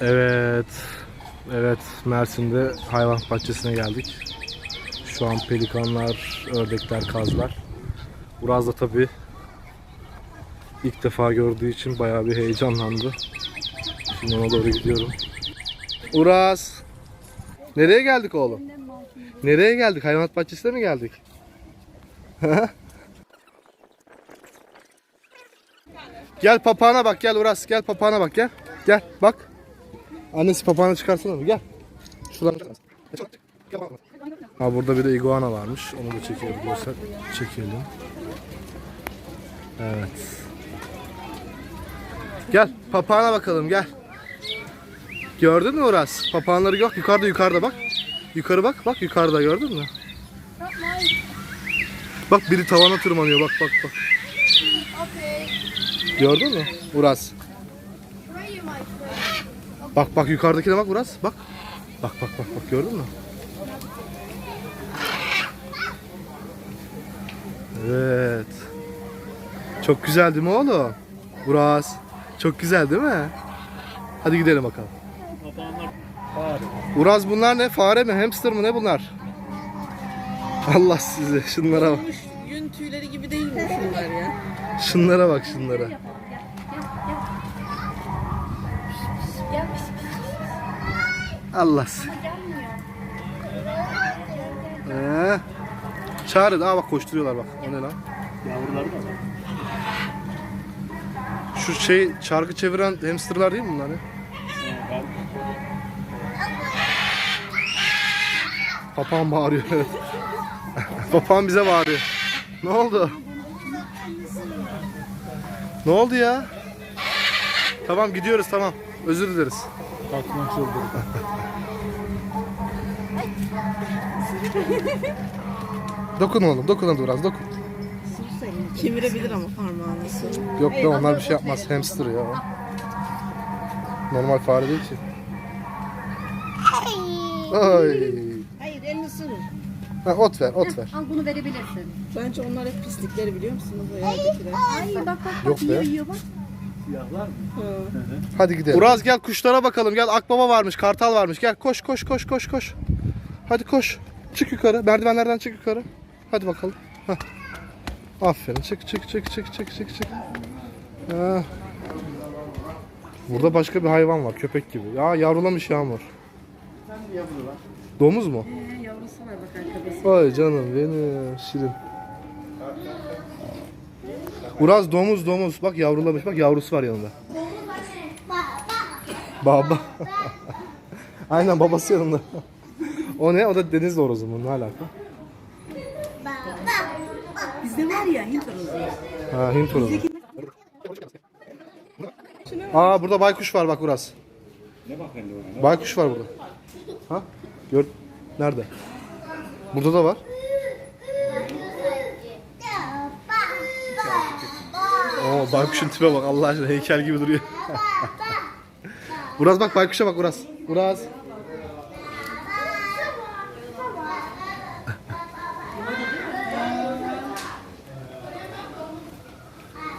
Evet. Evet, Mersin'de hayvan bahçesine geldik. Şu an pelikanlar, ördekler, kazlar. Uraz da tabii ilk defa gördüğü için bayağı bir heyecanlandı. Şimdi ona doğru gidiyorum. Uraz! Nereye geldik oğlum? Nereye geldik? Hayvanat bahçesine mi geldik? gel papağana bak gel Uras gel papağana bak gel. Gel bak. Annesi papağanı çıkarsana bir gel. Şuradan bakalım. Ha burada bir de iguana varmış. Onu da çekebiliyorsak çekelim. Evet. Gel papağana bakalım gel. Gördün mü Uras? Papağanları yok. Yukarıda yukarıda bak. Yukarı bak. Bak yukarıda gördün mü? Bak biri tavana tırmanıyor. Bak bak bak. Gördün mü? Uras. Bak bak yukarıdakine bak Uras. Bak. Bak bak bak bak gördün mü? Evet. Çok güzel değil mi oğlum? Uras. Çok güzel değil mi? Hadi gidelim bakalım. Uraz bunlar ne? Fare mi? Hamster mı? Ne bunlar? Allah sizi. Şunlara bak. Yün tüyleri gibi değil mi şunlar ya? Şunlara bak şunlara. Allah sizi. Ee, çağırın. Aa bak koşturuyorlar bak. O ne lan? Yavruları da. Şu şey çarkı çeviren hamsterlar değil mi bunlar? ya? Papağan bağırıyor. Papağan bize bağırıyor. Ne oldu? Ne oldu ya? Tamam gidiyoruz tamam. Özür dileriz. Kalkmak çıldırdı. Dokun oğlum dokun hadi biraz dokun. Kemirebilir ama parmağını. Yok be onlar bir şey yapmaz. Hamster ya. Normal fare değil ki. Ay. Hayır elini sürün. Ha, ot ver ot ver. Al bunu verebilirsin. Bence onlar hep pislikleri biliyor musunuz o yerdekiler? Ay bak bak bak Yok be. yiyor yiyor bak. Siyahlar mı? Ha. Hadi gidelim. Uraz gel kuşlara bakalım. Gel akbaba varmış, kartal varmış. Gel koş koş koş koş koş. Hadi koş. Çık yukarı. Merdivenlerden çık yukarı. Hadi bakalım. Hah. Aferin. Çık çık çık çık çık çık çık. Burada başka bir hayvan var. Köpek gibi. Ya yavrulamış Yağmur. Domuz mu? Ee, yavrusu var bak arkadaşı. Ay canım benim şirin. Uraz domuz domuz. Bak yavrulamış. Bak yavrusu var yanında. Baba. Aynen babası yanında. o ne? O da deniz horozu mu? Ne alaka? Bizde var ya Hint horozu. Ha Hint horozu. Aa burada baykuş var bak Uraz. Ne ona? Baykuş var burada. Ha? Gör. Nerede? Burada da var. Oo baykuşun tipe bak Allah aşkına heykel gibi duruyor. Uraz bak baykuşa bak Uraz. Uraz.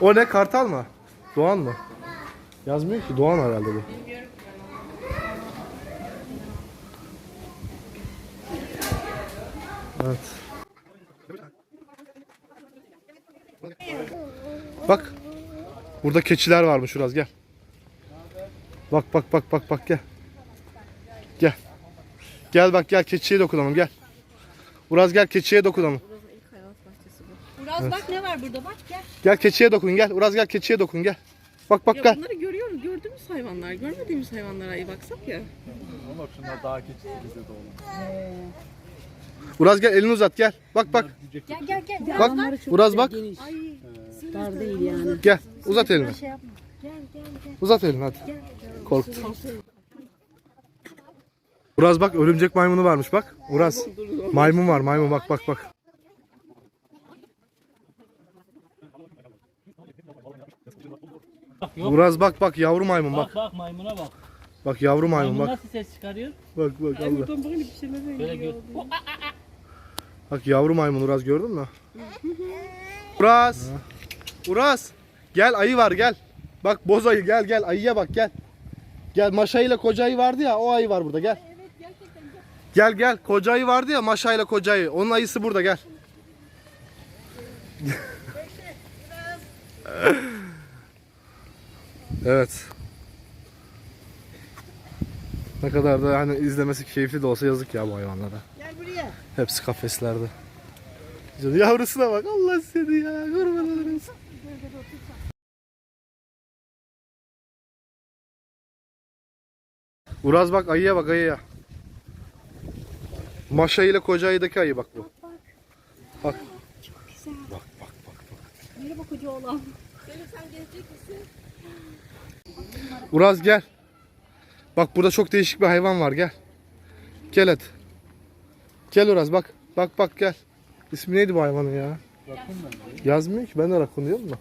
O ne kartal mı? Doğan mı? Yazmıyor ki Doğan herhalde bu. Evet. Bak. Burada keçiler varmış Uraz gel. Bak bak bak bak bak gel. Gel. Gel bak gel keçiye dokunalım gel. Uraz gel keçiye dokunalım. Uraz bak ne var burada bak gel. Gel keçiye dokun gel. Uraz gel keçiye dokun gel. Bak bak Ya gel. bunları görüyoruz. Gördüğümüz hayvanlar. Görmediğimiz hayvanlara iyi baksak ya. Ama şunlar daha keçisi bize de olur. Uraz gel elini uzat gel. Bak bak. Gel gel gel. Bak. Uraz bak. Dar değil yani. Gel. Uzat elini. Şey yapma. Gel gel gel. Uzat elini hadi. Korktu. Uraz bak örümcek maymunu varmış bak. Uraz. Maymun var maymun bak bak bak. Uraz bak bak yavru maymun bak. Bak bak maymuna bak. Bak yavru maymun Maymun bak. nasıl ses çıkarıyor? Bak bak Allah. Buradan böyle bir şeyler Böyle geliyor. gör. Bak yavru maymun Uraz gördün mü? Uraz. Uraz. Gel ayı var gel. Bak boz ayı gel gel ayıya bak gel. Gel Maşa ile koca ayı vardı ya o ayı var burada gel. Gel gel koca ayı vardı ya Maşa ile koca ayı. Onun ayısı burada gel. evet. Ne kadar da hani izlemesi keyifli de olsa yazık ya bu hayvanlara. Gel buraya. Hepsi kafeslerde. Yavrusuna bak Allah seni ya kurban olurum. Uraz bak ayıya bak ayıya. Maşa ile koca ayıdaki ayı bak bu. Bak. Güzel. Bak bak bak. bak. Merhaba koca oğlan. Uraz gel. Bak burada çok değişik bir hayvan var gel. Gel hadi. Gel Uraz bak. Bak bak gel. İsmi neydi bu hayvanın ya? Rakun mu? Yazmıyor ki ben de rakun diyorum da.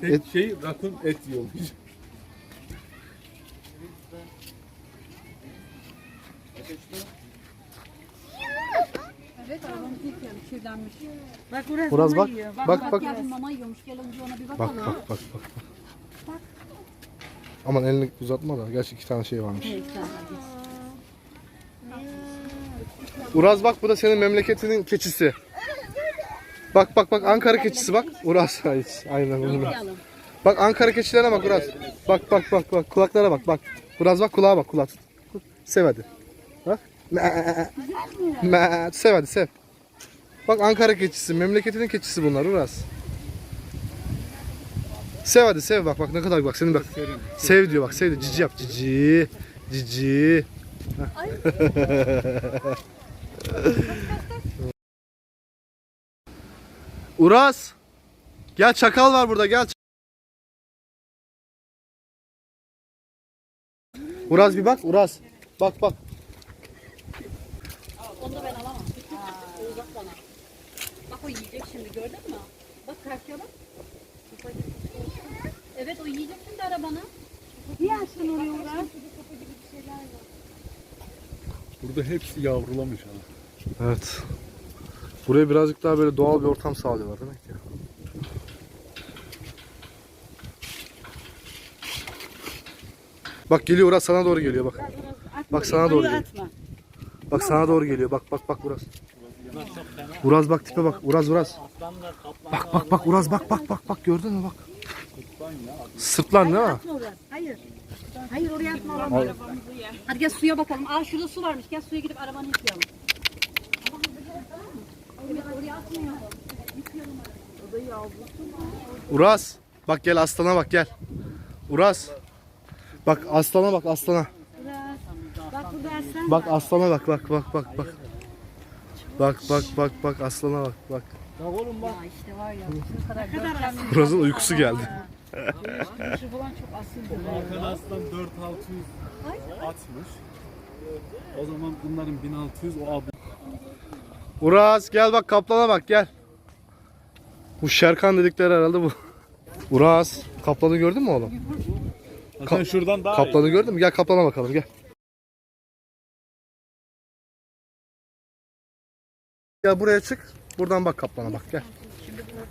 Tek şey rakun et yiyormuş. Evet kirlenmiş. Bak Uraz mama bak. yiyor. Bak bak. Gel mama yiyormuş. Gel önce ona bir Bak bakalım. bak bak bak. bak. Aman elini uzatma da. Gerçi iki tane şey varmış. Evet, tamam. Uraz bak bu da senin memleketinin keçisi. Bak bak bak Ankara keçisi bak. Uraz hiç. Aynen bunu. Bak Ankara keçilerine bak Uraz. Bak bak bak bak kulaklara bak bak. Uraz bak kulağa bak kulak. Sev hadi. Bak. Me- me- Sev hadi sev. Bak Ankara keçisi. Memleketinin keçisi bunlar Uraz. Sev hadi sev bak bak ne kadar bak senin bak. Sev diyor bak sev diyor. Cici yap cici. Cici. Uraz. Gel çakal var burada gel. Uraz bir bak Uraz. Bak bak. Onu da ben alamam. Uzak bana. Bak o yiyecek şimdi gördün mü? Bak kalkıyor bak. Evet o yiyecek şimdi arabanı. Niye açtın oraya Uğrar? Burada hepsi yavrulamış ama. Evet. Buraya birazcık daha böyle doğal bir ortam sağlıyorlar demek ki. Bak geliyor Uraz sana doğru geliyor bak. Bak sana doğru geliyor. Bak sana doğru geliyor. Bak bak bak Uraz. Uraz bak tipe bak. Uraz Uraz. Bak bak bak Uraz bak bak bak bak gördün mü bak. Sırtlan değil mi? Hayır. Hayır oraya atma arabanı. Hadi gel suya bakalım. Aa şurada su varmış. Gel suya gidip arabanı yıkayalım. Uraz. Bak gel aslana bak gel. Uraz. Bak aslana bak aslana. Bak aslan Bak aslana bak bak bak bak bak. Bak bak bak bak aslana bak bak. Ya işte var ya. Bu kadar. Uraz'ın uykusu geldi. Şu falan çok asildir. Hakan Aslan 4600 atmış. O zaman bunların 1600 o abla. Uraz gel bak kaplana bak gel. Bu Şerkan dedikleri herhalde bu. Uraz kaplanı gördün mü oğlum? Hakan şuradan daha Kaplanı gördün mü? Gel kaplana bakalım gel. Gel buraya çık. Buradan bak kaplana bak gel.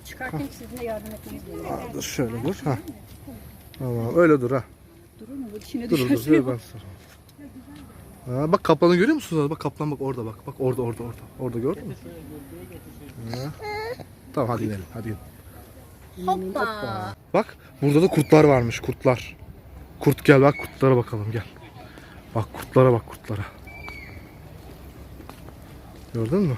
Çıkarken sizin de yardım etmeniz gerekiyor. Aa, dur şöyle dur. Ha. Tamam öyle dur ha. Durur mu? Bu içine Dur dur dur. Ben sana- Ha, bak kaplanı görüyor musunuz? Bak kaplan bak orada bak. Bak orada orada orada. Orada gördün mü? Ha. Tamam hadi gidelim. Hadi gidelim. Hoppa. Bak burada da kurtlar varmış kurtlar. Kurt gel bak kurtlara bakalım gel. Bak kurtlara bak kurtlara. Gördün mü?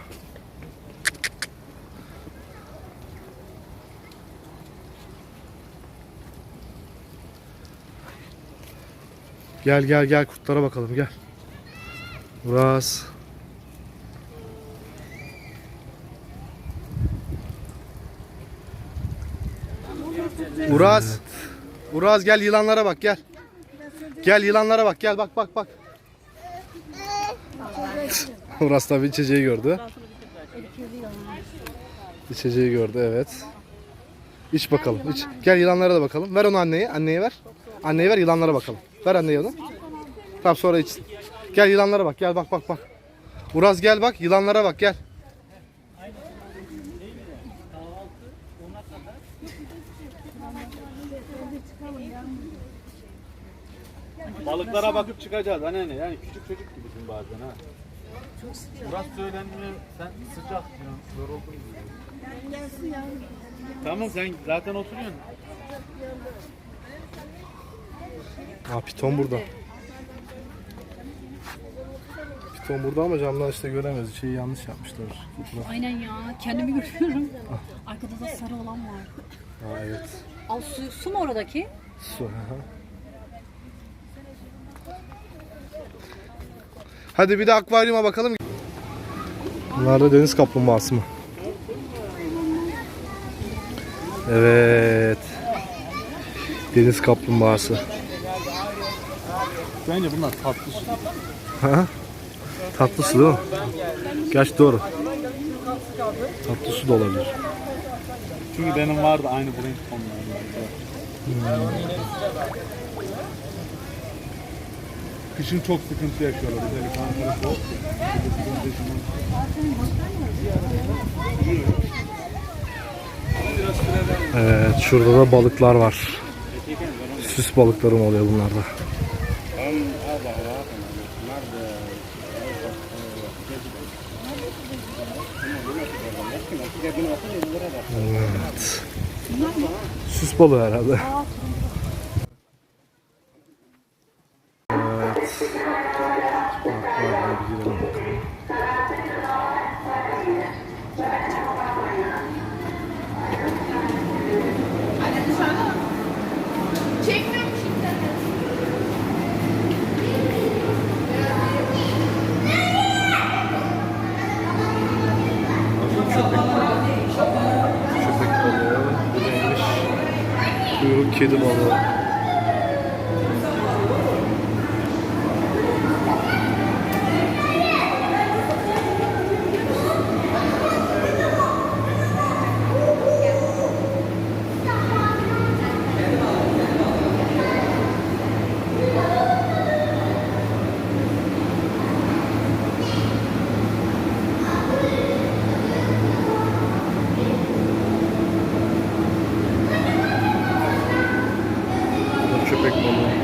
Gel gel gel kurtlara bakalım gel. Uraz. Uraz. Uraz gel yılanlara bak gel. Gel yılanlara bak gel bak bak bak. Uraz tabii içeceği gördü. İçeceği gördü evet. İç bakalım iç. Gel yılanlara da bakalım. Ver onu anneye. Anneye ver. Anneye ver yılanlara bakalım. Ver anneye onu. Tamam sonra içsin. Gel yılanlara bak gel bak bak bak. Uraz gel bak yılanlara bak gel. Balıklara bakıp çıkacağız anneanne. Yani küçük çocuk gibisin bazen ha. Murat söylenmiyor. Sen sıcak diyorsun. Yoruldun diyor. Tamam sen zaten oturuyorsun. Aa piton burada. Piton burada ama camdan işte göremez. Şeyi yanlış yapmışlar. Aynen ya. Kendimi görüyorum. Arkada da sarı olan var. Aa evet. Al su, su mu oradaki? Su. hı. Hadi bir de akvaryuma bakalım. Bunlar da deniz kaplumbağası mı? Evet. Deniz kaplumbağası. Bence bunlar tatlı su. Ha? Tatlı su değil mi? Gerçi doğru. Tatlı su da olabilir. Çünkü benim vardı aynı bu renk tonlarında. Kışın çok sıkıntı yaşıyorlar. Özellikle Ankara soğuk. Evet şurada da balıklar var. Süs balıkları mı oluyor bunlarda? Evet. Süs balığı herhalde. Evet. Akvaryuma bir girelim ചെയ്തു പോകുന്നത്. Balığı. Bu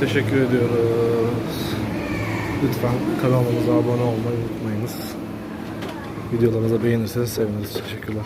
teşekkür ediyoruz. Lütfen kanalımıza abone olmayı unutmayınız. Videolarımızı beğenirseniz seviniriz. Teşekkürler.